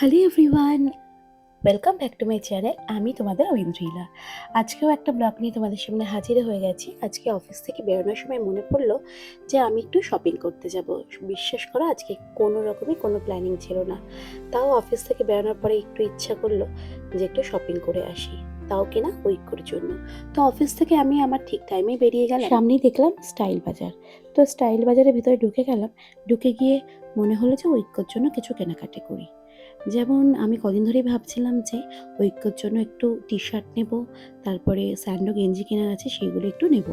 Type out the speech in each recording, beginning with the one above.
Hello everyone. Welcome back to my channel আমি তোমাদের ঐন্দ্রিলা আজকেও একটা ব্লগ নিয়ে তোমাদের সামনে হাজির হয়ে গেছি। আজকে অফিস থেকে বেরোনোর সময় মনে পড়ল যে আমি একটু শপিং করতে যাব। বিশ্বাস করো আজকে কোনো রকমই কোনো প্ল্যানিং ছিল না। তাও অফিস থেকে বেরোনোর পরে একটু ইচ্ছা করল যে একটু শপিং করে আসি। তাও কিনা উইকোর জন্য। তো অফিস থেকে আমি আমার ঠিক টাইমেই বেরিয়ে গেলাম। সামনেই দেখলাম স্টাইল বাজার। তো স্টাইল বাজারের ভিতরে ঢুকে গেলাম। ঢুকে গিয়ে মনে হলো যে ঐক্যর জন্য কিছু কেনাকাটি করি। যেমন আমি কদিন ধরেই ভাবছিলাম যে ঐক্যর জন্য একটু টি শার্ট নেব, তারপরে স্যান্ডো, গেঞ্জি কেনার আছে সেইগুলো একটু নেব।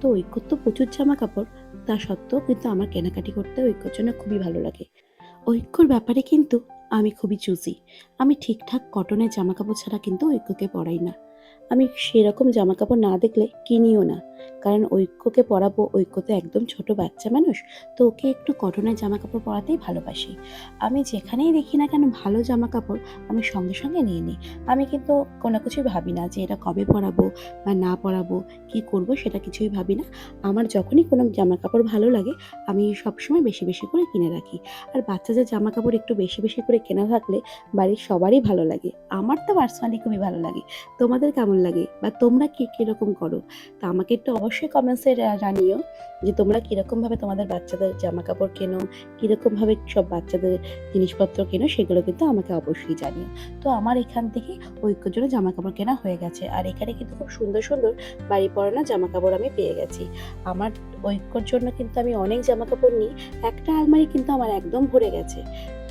তো ঐক্যর তো প্রচুর জামা কাপড় তা সত্ত্বেও কিন্তু আমার কেনাকাটি করতে ঐক্যর জন্য খুবই ভালো লাগে। ঐক্যর ব্যাপারে কিন্তু আমি খুবই চুজি আমি ঠিকঠাক কটনের জামা কাপড় ছাড়া কিন্তু ঐক্যকে পড়াই না। আমি সেরকম জামা কাপড় না দেখলে কিনিও না। কারণ ঐক্যকে পরাবো, ঐক্য তো একদম ছোট বাচ্চা মানুষ, তো ওকে একটু কটনের জামা কাপড় পরাতেই ভালোবাসি। আমি যেখানেই দেখি না কেন ভালো জামা কাপড় আমি সঙ্গে সঙ্গে নিয়ে নিই। আমি কিন্তু কোনো কিছুই ভাবি না যে এটা কবে পরাবো বা না পরাবো, কি করব সেটা কিছুই ভাবি না। আমার যখনই কোনো জামা কাপড় ভালো লাগে, আমি সবসময় বেশি বেশি করে কিনে রাখি। আর বাচ্চাদের জামা কাপড় একটু বেশি বেশি করে কেনা থাকলে বাড়ির সবারই ভালো লাগে। আমার তো পার্সোনালি খুবই ভালো লাগে। তোমাদের কেমন লাগে? বা তোমরা কি কীরকম করো? তা আমাকে একটু অবশ্যই কমেন্টসে জানিও যে তোমরা কীরকমভাবে তোমাদের বাচ্চাদের জামা কাপড় কেনো, কীরকমভাবে সব বাচ্চাদের জিনিসপত্র কেনো, সেগুলো কিন্তু আমাকে অবশ্যই জানিও। তো আমার এখান থেকে ঐক্যর জন্য জামা কাপড় কেনা হয়ে গেছে। আর এখানে কিন্তু খুব সুন্দর সুন্দর বাড়ি পরানো জামা কাপড় আমি পেয়ে গেছি। আমার ঐক্যর জন্য কিন্তু আমি অনেক জামা কাপড় নিই। একটা আলমারি কিন্তু আমার একদম ভরে গেছে।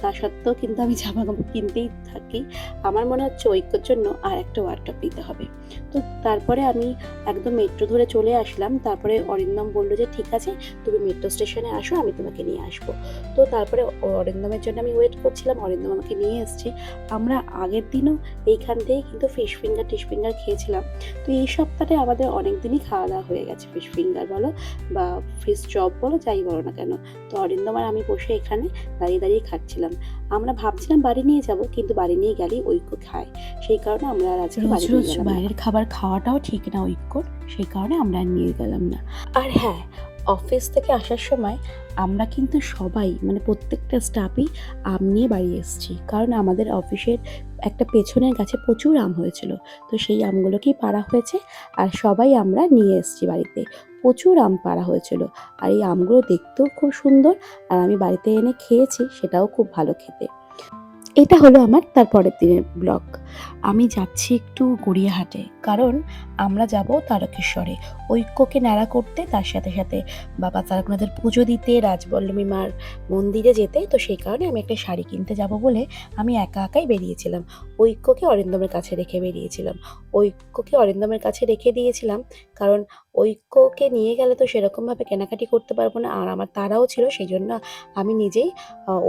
তা সত্ত্বেও কিন্তু আমি জামা কাপড় কিনতেই থাকি। আমার মনে হচ্ছে ঐক্যর জন্য আর একটা ওয়ার্ডটপ নিতে হবে। তো তারপরে আমি একদম মেট্রো ধরে চলে আসলাম। তারপরে অরিন্দম বলল যে, ঠিক আছে, তুমি মেট্রো স্টেশনে আসো, আমি তোমাকে নিয়ে আসব। তো তারপরে অরিন্দমের জন্য আমি ওয়েট করছিলাম। অরিন্দম আমাকে নিয়ে এসছে। আমরা আগের দিনও এইখান থেকেই কিন্তু ফিশ ফিঙ্গার টিশ ফিঙ্গার খেয়েছিলাম। তো এই সপ্তাহে আমাদের অনেক দিনই খাওয়া দাওয়া হয়ে গেছে। ফিশ ফিঙ্গার বলো বা ফিশ চপ বলো, যাই বলো না কেন। তো অরিন্দম আর আমি বসে এখানে দাঁড়িয়ে দাঁড়িয়ে খাচ্ছিলাম। আমরা ভাবছিলাম বাড়ি নিয়ে যাব কিন্তু বাড়ি নিয়ে গেলেই ঐক্য খায়। সেই কারণে আমরা আর আজকে রোজ বাড়ি রোজ বাইরের খাবার খাওয়াটাও ঠিক না ঐক্যর সেই কারণে আমরা আর নিয়ে গেলাম না। আর হ্যাঁ অফিস থেকে আসার সময় আমরা কিন্তু সবাই মানে প্রত্যেকটা স্টাফই আম নিয়ে বাড়ি এসেছি। কারণ আমাদের অফিসের একটা পেছনের গাছে প্রচুর আম হয়েছিল। তো সেই আমগুলোকেই পাড়া হয়েছে আর সবাই আমরা নিয়ে এসেছি বাড়িতে। প্রচুর আম পাড়া হয়েছিল। আর এই আমগুলো দেখতেও খুব সুন্দর, আর আমি বাড়িতে এনে খেয়েছি, সেটাও খুব ভালো খেতে। এটা হলো আমার তারপরের দিনের ব্লগ। আমি যাচ্ছি একটু গড়িয়াহাটে, কারণ আমরা যাব তারকেশ্বরে। ঐক্যকে নাড়া করতে, তার সাথে সাথে বাবা তারকনাথের পুজো দিতে, রাজবল্লমী মার মন্দিরে যেতে। তো সেই কারণে আমি একটা শাড়ি কিনতে যাব বলে আমি একা একাই বেরিয়েছিলাম। ঐক্যকে অরিন্দমের কাছে রেখে বেরিয়েছিলাম। ঐক্যকে অরিন্দমের কাছে রেখে দিয়েছিলাম, কারণ ঐক্যকে নিয়ে গেলে তো সেরকমভাবে কেনাকাটি করতে পারব না। আর আমার তারাও ছিল সেই জন্য আমি নিজেই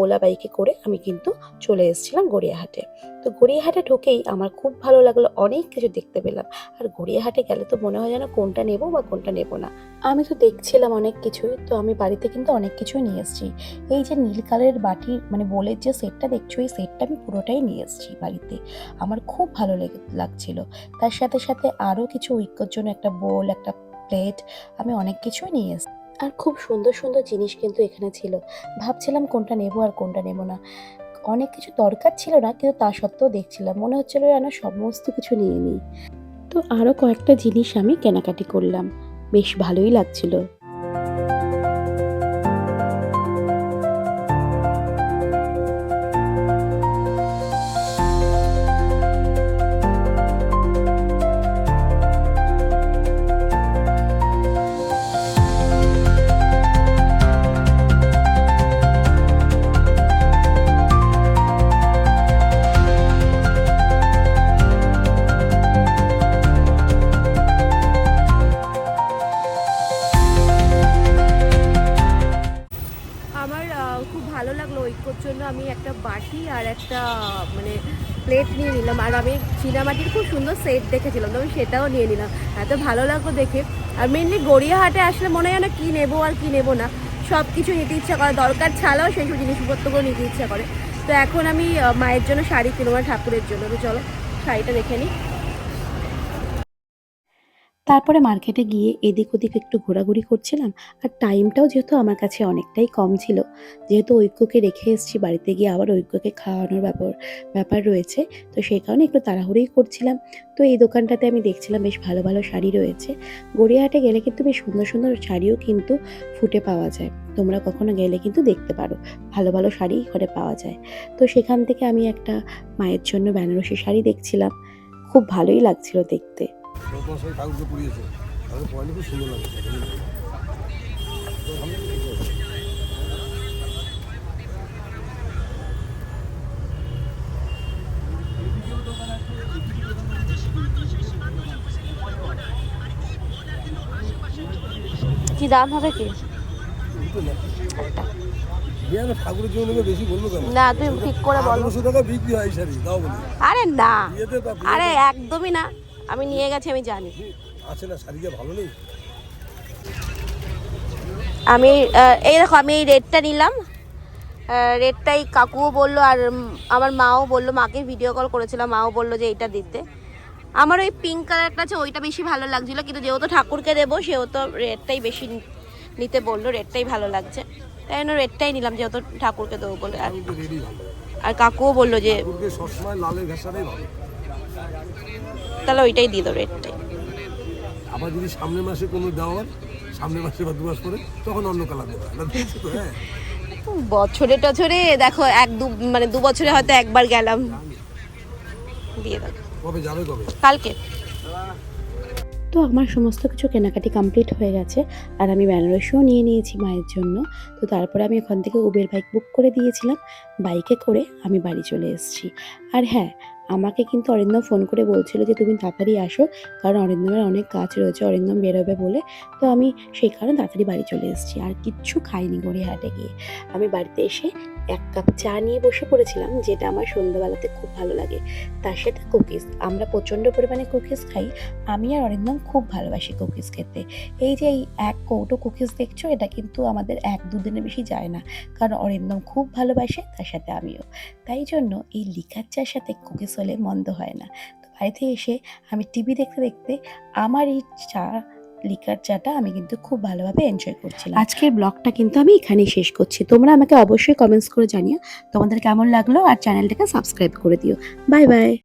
ওলা বাইকে করে আমি কিন্তু চলে এসেছিলাম গড়িয়াহাটে। তো গড়িয়াহাটে ঢুকেই আমার খুব ভালো লাগল, অনেক কিছু দেখতে পেলাম। আর গড়িয়াহাটে গেলে তো মনে হয় যেন কোনটা নেব বা কোনটা নেব না। আমি তো দেখছিলাম অনেক কিছুই, তো আমি বাড়িতে কিন্তু অনেক কিছুই নিয়ে এসেছি। এই যে নীল কালারের বাটি মানে বোলের যে সেটটা দেখছ, এই সেটটা আমি পুরোটাই নিয়ে এসেছি বাড়িতে। আমার খুব ভালো লেগে, লাগছিল। তার সাথে সাথে আরও কিছু ঐক্যর জন্য একটা বোল, একটা প্লেট আমি অনেক কিছুই নিয়ে এসেছি। আর খুব সুন্দর সুন্দর জিনিস কিন্তু এখানে ছিল। ভাবছিলাম কোনটা নেব আর কোনটা নেব না। অনেক কিছু দরকার ছিল না, কিন্তু তা সত্ত্বেও দেখছিলাম। মনে হচ্ছিল যেন সমস্ত কিছু নিয়ে নিই। তো আরও কয়েকটা জিনিস আমি কেনাকাটি করলাম। বেশ ভালোই লাগছিল। ভালো জন্য আমি একটা বাটি আর একটা মানে প্লেট নিয়ে নিলাম। আর আমি চীনামাটির খুব সুন্দর সেট দেখেছিলাম, তো আমি সেটাও নিয়ে নিলাম। এত ভালো লাগল দেখে। আর মেনলি গড়িয়াহাটে আসলে মনে হয় না কী নেব আর কী নেব না। সব কিছু নিতে ইচ্ছা করে। দরকার ছাড়াও সেই সব জিনিসপত্রগুলো নিতে ইচ্ছা করে। তো এখন আমি মায়ের জন্য শাড়ি কিনবো ঠাকুরের জন্য। তো চলো, শাড়িটা দেখে নিই। তারপরে মার্কেটে গিয়ে এদিক ওদিক একটু ঘোরাঘুরি করছিলাম আর টাইমটাও যেহেতু আমার কাছে অনেকটাই কম ছিল, যেহেতু ঐক্যকে রেখে এসেছি, বাড়িতে গিয়ে আবার ঐক্যকে খাওয়ানোর ব্যাপার ব্যাপার রয়েছে, তো সেই কারণে একটু তাড়াহুড়োই করছিলাম। তো এই দোকানটাতে আমি দেখছিলাম বেশ ভালো ভালো শাড়ি রয়েছে। গড়িয়াহাটে গেলে কিন্তু বেশ সুন্দর সুন্দর শাড়িও কিন্তু ফুটে পাওয়া যায়। তোমরা কখনো গেলে কিন্তু দেখতে পারো, ভালো ভালো শাড়ি এখানে পাওয়া যায়। তো সেখান থেকে আমি একটা মায়ের জন্য বেনারসি শাড়ি দেখছিলাম, খুব ভালোই লাগছিল দেখতে। তোমার সঙ্গে কাগজে পুড়িয়েছে। তাহলে পয়েন্ট খুব সুন্দর লাগে কি দাম হবে কি? ঠাকুরের জন্য বেশি কেন? না তুমি ঠিক করে বলো। টাকা বিক্রি হয় শাড়ি দাও বলি। আরে না। আরে একদমই না। আমি নিয়ে গেছি আমি জানি। আছে না শাড়ি যে ভালো নেই? আমি এই দেখো আমি এই রেডটা নিলাম। রেডটাই কাকুও বলল আর আমার মাও বলল মাকে ভিডিও কল করেছিলাম মাও বলল যে এইটা দিতে। আমার ওই পিঙ্ক কালারটা আছে ওইটা বেশি ভালো লাগছিল কিন্তু যেহেতু ঠাকুরকে দেবো সেহেতু রেডটাই বেশি নিতে বলল রেডটাই ভালো লাগছে। তাই জন্য রেডটাই নিলাম যেহেতু ঠাকুরকে দেবো বলে। আর কাকুও বলল যে সবসময় লালের ঘাসাটাই ভালো তাহলে ওইটাই দিয়ে দাও রেডটাই আবার যদি সামনের মাসে কোনো দেওয়ার সামনের মাসে বা দু মাস পরে তখন অন্য কালার দেবে। এটা দেখছি তো হ্যাঁ। বছরে টছরে দেখো এক দু মানে দু বছরে হয়তো একবার গেলাম। দিয়ে দাও। কবে যাবে কবে? কালকে। তো আমার সমস্ত কিছু কেনাকাটি কমপ্লিট হয়ে গেছে আর আমি বেনারসিও নিয়ে নিয়েছি মায়ের জন্য। তো তারপরে আমি ওখান থেকে উবের বাইক বুক করে দিয়েছিলাম। বাইকে করে আমি বাড়ি চলে এসেছি। আর হ্যাঁ আমাকে কিন্তু অরিন্দম ফোন করে বলছিল যে, তুমি তাড়াতাড়ি আসো, কারণ অরিন্দমের অনেক কাজ রয়েছে, অরিন্দম বেরোবে বলে। তো আমি সেই কারণে তাড়াতাড়ি বাড়ি চলে এসেছি, আর কিচ্ছু খাইনি গড়িয়াহাটে গিয়ে। আমি বাড়িতে এসে এক কাপ চা নিয়ে বসে পড়েছিলাম, যেটা আমার সন্ধ্যাবেলাতে খুব ভালো লাগে। তার সাথে কুকিজ। আমরা প্রচণ্ড পরিমাণে কুকিজ খাই। আমি আর অরিন্দম খুব ভালোবাসি কুকিজ খেতে। এই যে এই এক কৌটো কুকিজ দেখছ, এটা কিন্তু আমাদের এক দুদিনের বেশি যায় না। কারণ অরিন্দম খুব ভালোবাসে, তার সাথে আমিও। তাই জন্য এই লিকার চার সাথে কুকিজ হলে মন্দ হয় না। বাড়িতে এসে আমি টিভি দেখতে দেখতে আমার এই চা লিকার চাটা আমি কিন্তু খুব ভালোভাবে এনজয় করছিলাম। আজকের ব্লগটা কিন্তু আমি এখানেই শেষ করছি। তোমরা আমাকে অবশ্যই কমেন্টস করে জানিও। তোমাদের কেমন লাগল? আর চ্যানেলটাকে সাবস্ক্রাইব করে দিও। Bye bye